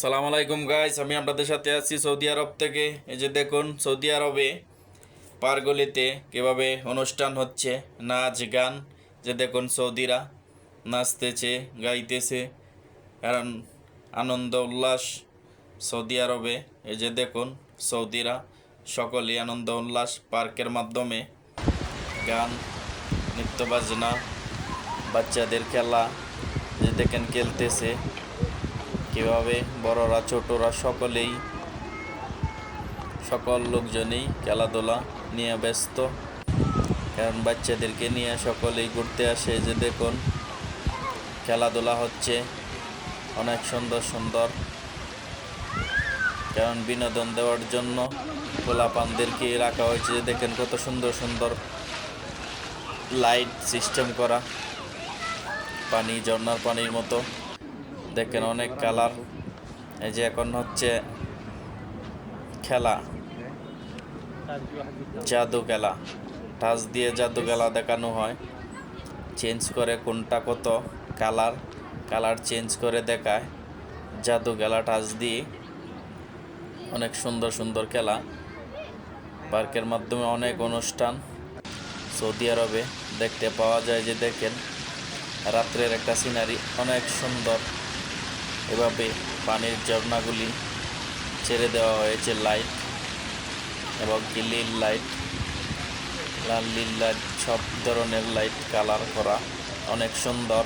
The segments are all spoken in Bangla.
সালাম আলাইকুম গাইস আমি আপনাদের সাথে আছি সৌদি আরব থেকে। এই যে দেখুন, সৌদি আরবে পারগলিতে কীভাবে অনুষ্ঠান হচ্ছে, নাচ, গান। যে দেখুন, সৌদিরা নাচতেছে, গাইতেছে, কারণ আনন্দ, উল্লাস সৌদি আরবে। এই যে দেখুন, সৌদিরা সকলেই আনন্দ, উল্লাস পার্কের মাধ্যমে গান, নৃত্য বাজনা, বাচ্চাদের খেলা, যে দেখেন, খেলতেছে। কীভাবে বড়রা, ছোটরা সকলেই, সকল লোকজনই খেলাধুলা নিয়ে ব্যস্ত। কারণ বাচ্চাদেরকে নিয়ে সকলেই ঘুরতে আসে যে দেখুন, খেলাধুলা হচ্ছে অনেক সুন্দর সুন্দর। কারণ বিনোদন দেওয়ার জন্য গোলাপানদেরকে রাখা হয়েছে যে দেখেন কত সুন্দর সুন্দর লাইট সিস্টেম করা, পানি ঝর্ণার পানির মতো। দেখেন অনেক কালার। এই যে এখন হচ্ছে খেলা। জাদু খেলা। টাচ দিয়ে জাদু খেলা দেখানো হয়। চেঞ্জ করে কোনটা কত কালার। কালার চেঞ্জ করে দেখায়। জাদু খেলা টাচ দিয়ে। অনেক সুন্দর সুন্দর খেলা। পার্কের মাধ্যমে অনেক অনুষ্ঠান। সৌদি আরবে দেখতে পাওয়া যায় যে দেখেন, রাত্রের একটা সিনারি অনেক সুন্দর। এভাবে পানির ঝর্ণাগুলি ছেড়ে দেওয়া হয়েছে, লাইট এবং নীল লাইট, লাল নীল লাইট, সব ধরনের লাইট কালার করা অনেক সুন্দর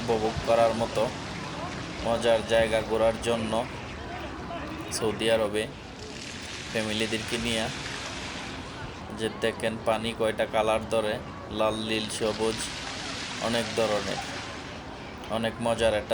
উপভোগ করার মতো মজার জায়গা ঘোরার জন্য সৌদি আরবে ফ্যামিলিদেরকে নিয়ে। যে দেখেন পানি কয়টা কালার ধরে, লাল, নীল, সবুজ, অনেক ধরনের, অনেক মজার একটা